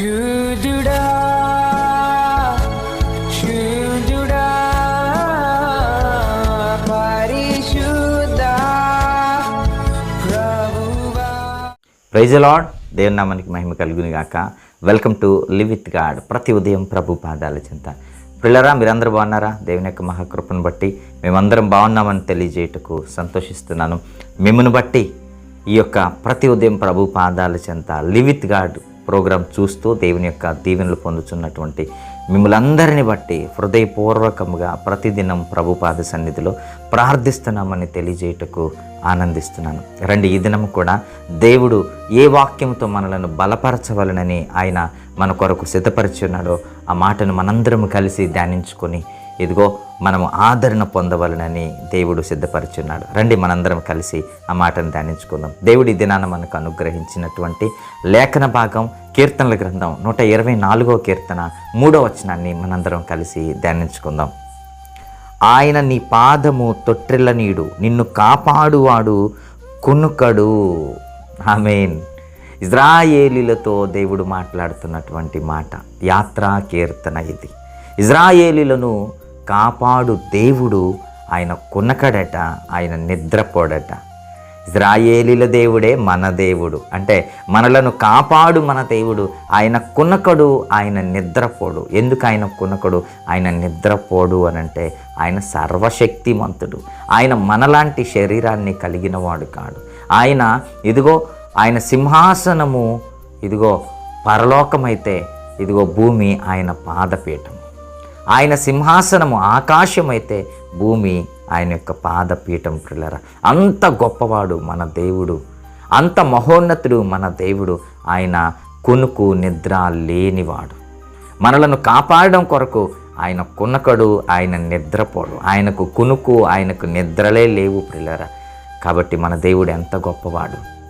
శూదుడా శూదుడా పరిశుద్ధ ప్రభువా. Praise lord దేవుని నామానికి మహిమ కలుగుని గాక welcome to live with God. ప్రతి ఉదయం ప్రభు పాదాల చింత. పిల్లరా మీరందరూ బాగున్నారా? దేవుని యొక్క మహాకృపను బట్టి మేమందరం బాగున్నామని తెలియజేయటకు సంతోషిస్తున్నాను. మిమ్మల్ని బట్టి ఈ యొక్క ప్రతి ఉదయం ప్రభు పాదాల చెంత లివిత్ గాడ్ ప్రోగ్రాం చూస్తూ దేవుని యొక్క దీవెనలు పొందుతున్నటువంటి మిమ్మల్ని అందరిని బట్టి హృదయపూర్వకంగా ప్రతిదినం ప్రభు పాద సన్నిధిలో ప్రార్థిస్తున్నామని తెలియజేయటకు ఆనందిస్తున్నాను. రండి ఈ దినం కూడా దేవుడు ఏ వాక్యంతో మనలను బలపరచవలనని ఆయన మన కొరకు సిద్ధపరిచి ఉన్నాడో ఆ మాటను మనందరం కలిసి ధ్యానించుకొని ఇదిగో మనము ఆదరణ పొందవలనని దేవుడు సిద్ధపరుచున్నాడు. రండి మనందరం కలిసి ఆ మాటను ధ్యానించుకుందాం. దేవుడి దినాన మనకు అనుగ్రహించినటువంటి లేఖన భాగం కీర్తనల గ్రంథం నూట ఇరవై నాలుగో కీర్తన మూడో వచనాన్ని మనందరం కలిసి ధ్యానించుకుందాం. ఆయన నీ పాదము తొట్టిల్ల నీడు నిన్ను కాపాడువాడు కునుకడు. ఆమెన్. ఇజ్రాయేలీలతో దేవుడు మాట్లాడుతున్నటువంటి మాట యాత్రా కీర్తన ఇది. ఇజ్రాయేలీలను కాపాడు దేవుడు ఆయన కునకడట ఆయన నిద్రపోడట. ఇజ్రాయేలీల దేవుడే మన దేవుడు. అంటే మనలను కాపాడు మన దేవుడు. ఆయన కునకడు ఆయన నిద్రపోడు. ఎందుకు ఆయన కునకడు? ఆయన నిద్రపోడు అని అంటే ఆయన సర్వశక్తిమంతుడు. ఆయన మనలాంటి శరీరాన్ని కలిగిన వాడు కాడు. ఆయన ఇదిగో ఆయన సింహాసనము ఇదిగో పరలోకమైతే ఇదిగో భూమి ఆయన పాదపీఠం. ఆయన సింహాసనము ఆకాశమైతే భూమి ఆయన యొక్క పాదపీఠం ప్రిల్లర అంత గొప్పవాడు మన దేవుడు. అంత మహోన్నతుడు మన దేవుడు. ఆయన కొనుకు నిద్ర లేనివాడు. మనలను కాపాడడం కొరకు ఆయన కునకడు ఆయన నిద్రపోడు. ఆయనకు కునుకు ఆయనకు నిద్రలే లేవు ప్రిల్లర కాబట్టి మన దేవుడు ఎంత గొప్పవాడు.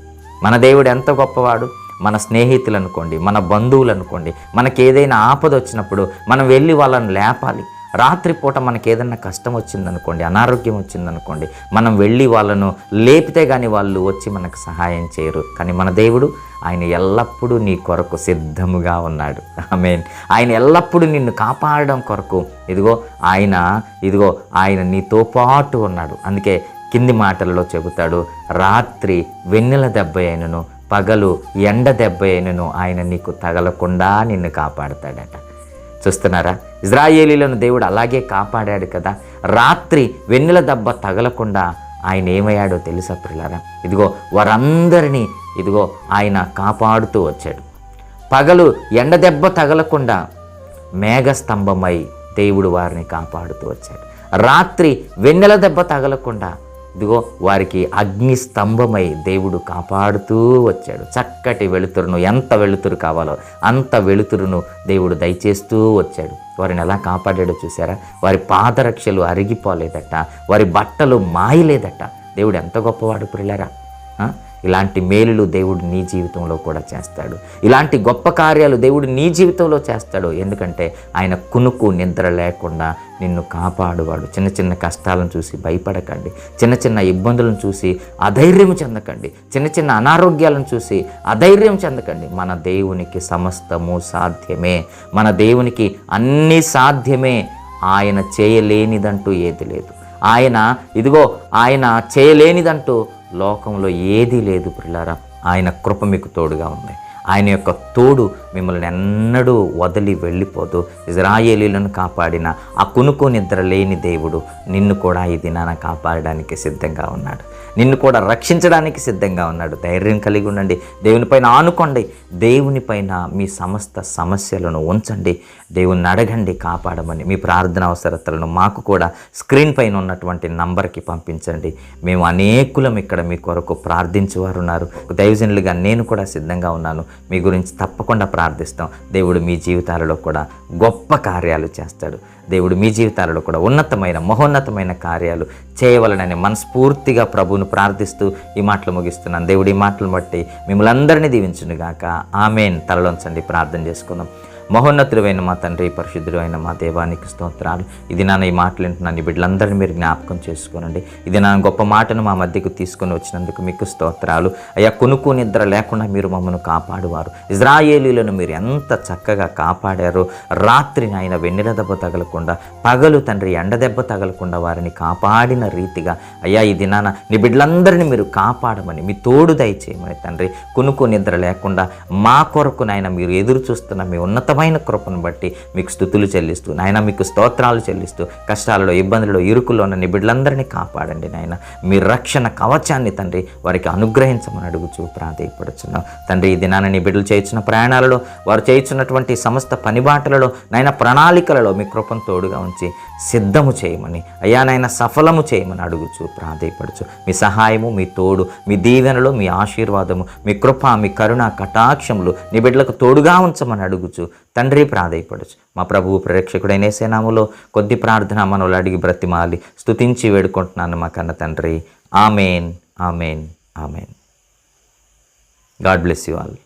మన దేవుడు ఎంత గొప్పవాడు? మన స్నేహితులు అనుకోండి మన బంధువులు అనుకోండి మనకి ఏదైనా ఆపద వచ్చినప్పుడు మనం వెళ్ళి వాళ్ళని లేపాలి. రాత్రిపూట మనకి ఏదైనా కష్టం వచ్చిందనుకోండి అనారోగ్యం వచ్చిందనుకోండి మనం వెళ్ళి వాళ్ళను లేపితే కానీ వాళ్ళు వచ్చి మనకు సహాయం చేయరు. కానీ మన దేవుడు ఆయన ఎల్లప్పుడూ నీ కొరకు సిద్ధముగా ఉన్నాడు. మీన్ ఆయన ఎల్లప్పుడూ నిన్ను కాపాడడం కొరకు ఇదిగో ఆయన ఇదిగో ఆయన నీతో పాటు ఉన్నాడు. అందుకే కింది మాటలలో చెబుతాడు రాత్రి వెన్నెల దెబ్బ అయినను పగలు ఎండ దెబ్బ అయినను ఆయన నీకు తగలకుండా నిన్ను కాపాడతాడట. చూస్తున్నారా? ఇజ్రాయేలీలను దేవుడు అలాగే కాపాడాడు కదా. రాత్రి వెన్నెల దెబ్బ తగలకుండా ఆయన ఏమయ్యాడో తెలుసా పిల్లరా ఇదిగో వారందరినీ ఇదిగో ఆయన కాపాడుతూ వచ్చాడు. పగలు ఎండ దెబ్బ తగలకుండా మేఘస్తంభమై దేవుడు వారిని కాపాడుతూ వచ్చాడు. రాత్రి వెన్నెల దెబ్బ తగలకుండా ఇదిగో వారికి అగ్ని స్తంభమై దేవుడు కాపాడుతూ వచ్చాడు. చక్కటి వెలుతురును ఎంత వెలుతురు కావాలో అంత వెలుతురును దేవుడు దయచేస్తూ వచ్చాడు. వారిని ఎలా కాపాడాడో చూసారా వారి పాదరక్షలు అరిగిపోలేదట వారి బట్టలు మాయలేదట. దేవుడు ఎంత గొప్పవాడు పిల్లరా ఇలాంటి మేలులు దేవుడు నీ జీవితంలో కూడా చేస్తాడు. ఇలాంటి గొప్ప కార్యాలు దేవుడు నీ జీవితంలో చేస్తాడు. ఎందుకంటే ఆయన కునుకు నిద్ర లేకుండా నిన్ను కాపాడువాడు. చిన్న చిన్న కష్టాలను చూసి భయపడకండి. చిన్న చిన్న ఇబ్బందులను చూసి అధైర్యం చెందకండి. చిన్న చిన్న అనారోగ్యాలను చూసి అధైర్యం చెందకండి. మన దేవునికి సమస్తము సాధ్యమే. మన దేవునికి అన్నీ సాధ్యమే. ఆయన చేయలేనిదంటూ ఏది లేదు. ఆయన ఇదిగో ఆయన చేయలేనిదంటూ లోకంలో ఏదీ లేదు ప్రిలారా. ఆయన కృప మీకు తోడుగా ఉంది. ఆయన యొక్క తోడు మిమ్మల్ని ఎన్నడూ వదిలి వెళ్ళిపోతూ ఇజ్రాయేలీలను కాపాడిన ఆ కునుకు నిద్ర లేని దేవుడు నిన్ను కూడా ఈ దినాన కాపాడడానికి సిద్ధంగా ఉన్నాడు. నిన్ను కూడా రక్షించడానికి సిద్ధంగా ఉన్నాడు. ధైర్యం కలిగి ఉండండి. దేవునిపైన ఆనుకోండి. దేవునిపైన మీ సమస్త సమస్యలను ఉంచండి. దేవుని అడగండి కాపాడమని. మీ ప్రార్థన అవసరతలను మాకు కూడా స్క్రీన్ పైన ఉన్నటువంటి నంబర్కి పంపించండి. మేము అనేకులం ఇక్కడ మీ కొరకు ప్రార్థించేవారు ఉన్నారు దైవజనులుగా నేను కూడా సిద్ధంగా ఉన్నాను. మీ గురించి తప్పకుండా ప్రార్థిస్తాం. దేవుడు మీ జీవితాలలో కూడా గొప్ప కార్యాలు చేస్తాడు. దేవుడు మీ జీవితాలలో కూడా ఉన్నతమైన మహోన్నతమైన కార్యాలు చేయవలనని మనస్ఫూర్తిగా ప్రభువును ప్రార్థిస్తూ ఈ మాటలు ముగిస్తున్నాను. దేవుడు ఈ మాటలు బట్టి మిమ్మల్ని అందరినీ దీవించునుగాక. ఆమెన్. తలలోంచండి. ప్రార్థన చేసుకుందాం. మహోన్నతుడైన మా తండ్రి పరిశుద్ధుడు అయిన మా దేవానికి స్తోత్రాలు. ఇది నాన్న ఈ మాటలు వింటున్నాను బిడ్డలందరినీ మీరు జ్ఞాపకం చేసుకోనండి. ఇది నా గొప్ప మాటను మా మధ్యకు తీసుకొని వచ్చినందుకు మీకు స్తోత్రాలు. అయ్యా కొనుక్కు నిద్ర లేకుండా మీరు మమ్మల్ని కాపాడువారు. ఇజ్రాయేలీలను మీరు ఎంత చక్కగా కాపాడారో రాత్రి నాయన వెన్నెల దెబ్బ తగలకుండా పగలు తండ్రి ఎండ దెబ్బ తగలకుండా వారిని కాపాడిన రీతిగా అయ్యా ఈ దినాన నీ బిడ్డలందరినీ మీరు కాపాడమని మీ తోడు దయచేయమని తండ్రి కొనుక్కు నిద్ర లేకుండా మా కొరకు నాయన మీరు ఎదురు చూస్తున్న మీ ఉన్నతమైన కృపను బట్టి మీకు స్థుతులు చెల్లిస్తూ నాయన మీకు స్తోత్రాలు చెల్లిస్తూ కష్టాలలో ఇబ్బందులలో ఇరుకుల్లో ఉన్న బిడ్డలందరినీ కాపాడండి నాయన. మీ రక్షణ కవచాన్ని తండ్రి వారికి అనుగ్రహించమని అడుగుచూ ప్రాధేయపడుచున్నాం. తండ్రి ఈ దినాన నీ బిడ్డలు చేయించిన ప్రయాణాలలో వారు చేయించున్నటువంటి సమస్త పనిబాటలలో నాయన ప్రణాళికలలో మీ కృపను తోడుగా ఉంచి సిద్ధము చేయమని అయ్యా నాయన సఫలము చేయమని అడుగుచు ప్రాధేయపడుచు. మీ సహాయము మీ తోడు మీ దీవెనలు మీ ఆశీర్వాదము మీ కృప మీ కరుణ కటాక్షములు నీ బిడ్డలకు తోడుగా ఉంచమని అడుగుచు తండ్రి ప్రాధేయపడచ్చు మా ప్రభువు ప్రేక్షకుడైన సేనాములో కొద్ది ప్రార్థన మనలు అడిగి బ్రతిమాలి. స్తుతించి వేడుకుంటున్నాను మా కన్న తండ్రి. Amen amen amen. God bless you all.